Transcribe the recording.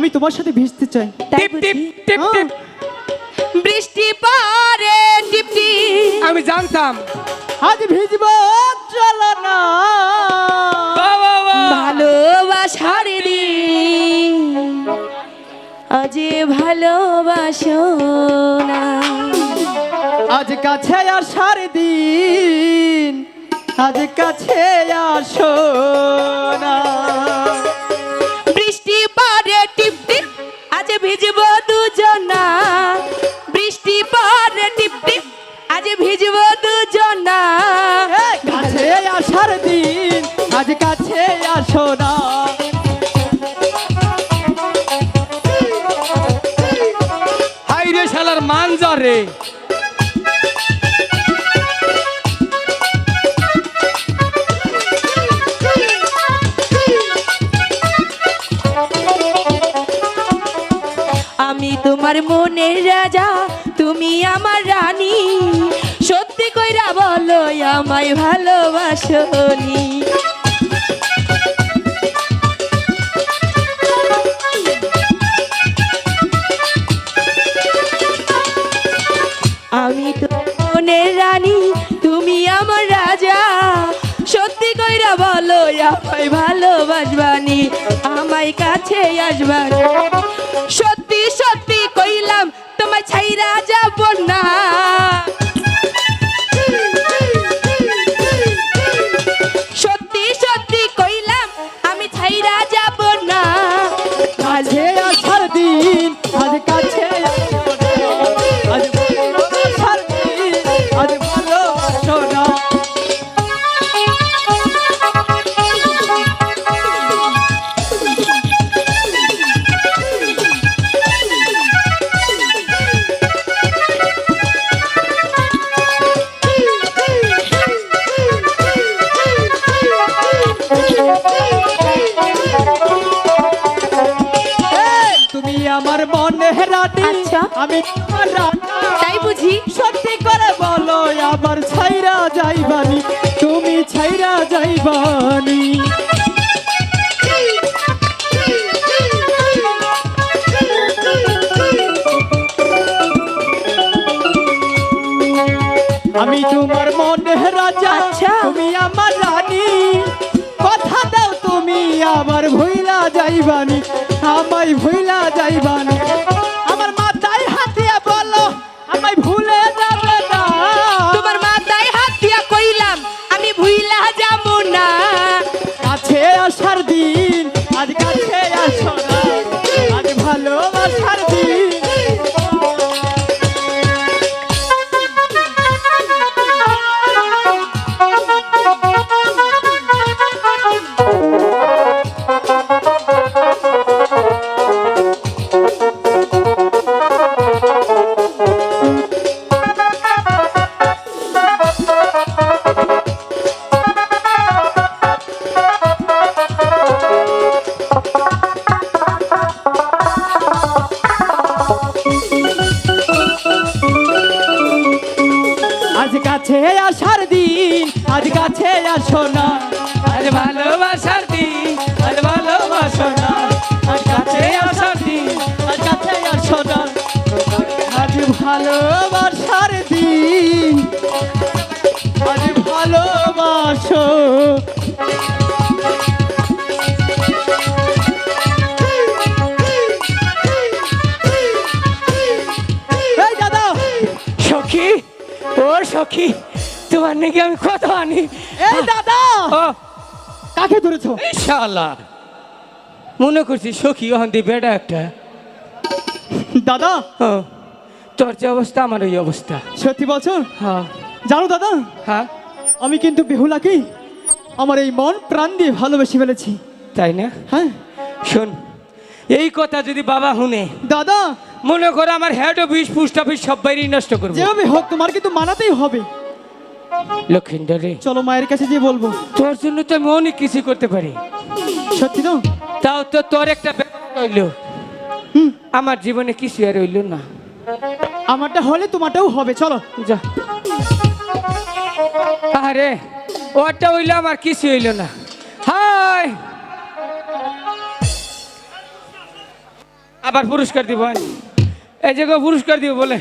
আমি তোমার সাথে ভিজতে চাই। তাই টিপ টিপ টিপ টিপ। বৃষ্টি পরে টিপ টিপ। আমি জানতাম। আজ ভিজব চলো না। ভালোবাসার দিন। আজ ভালোবাসো না। আজ কাছে আসার দিন। আজ কাছে আসো না। আজ কাছে আসো না। হাই রে শালার মানজা রে। আমি তোমার মনের রাজা, তুমি আমার রানী। সত্যি কইরা বলো, আমায় ভালোবাসনি। রানী তুমি আমার রাজা। সত্যি কইরা বলো আমায় ভালোবাসবানি। আমায় কাছে আসবানি। সত্যি আমি তোমার তাই বুঝি? সত্যি করে বলো আবার ছাইরা যাইবানি। তুমি ছাইরা যাইবানি। আমি তোমার মনে রাজা আচ্ছা। তুমি আমার রানী। কথা দাও তুমি আবার ভুইলা যাইবানি আমায় ভুইলা যাইবানি। কাছে আসার দিন আজ কাছে আসো না। আজ ভালোবাসার দিন আজ ভালোবাসো না। আজ কাছে আসার দিন আজ কাছে আসো না। আজ ভালোবাসার দিন আজ ভালোবাসো। সখী ও সখী। তোমার নাকি আমি কত আনি? এই দাদা! কাকে ধরেছো? শালা মনে করছি সখী দিয়ে বেটা একটা। দাদা! তোর যে অবস্থা আমার ওই অবস্থা। সত্যি বলছো? হ্যাঁ। জানো দাদা? হ্যাঁ। আমি কিন্তু বেহুলাকে আমার এই মন প্রাণ দিয়ে ভালোবেসে ফেলেছি। তাই না? হ্যাঁ। শোন এই কথা যদি বাবা শুনে দাদা! মনে করো আমার হেড অফিস পোস্ট অফিস সব বাইরেই নষ্ট করব। যেভাবে হোক তোমার কিন্তু মানাতেই হবে। লক্ষিন্দরে। চলো মায়ের কাছে গিয়ে বলব। তোর জন্য তো আমি অনেক কিছু করতে পারি। সত্যি তো? তাও তো তোর একটা রইল। আমার জীবনে কিছু আর রইল না। আমারটা হলে তোমারটাও হবে চলো। যা। আরে ওটা হইল আমার কিছু হইল না। হাই! আবার পুরস্কার দিব এই যে পুরস্কার দিব বলে।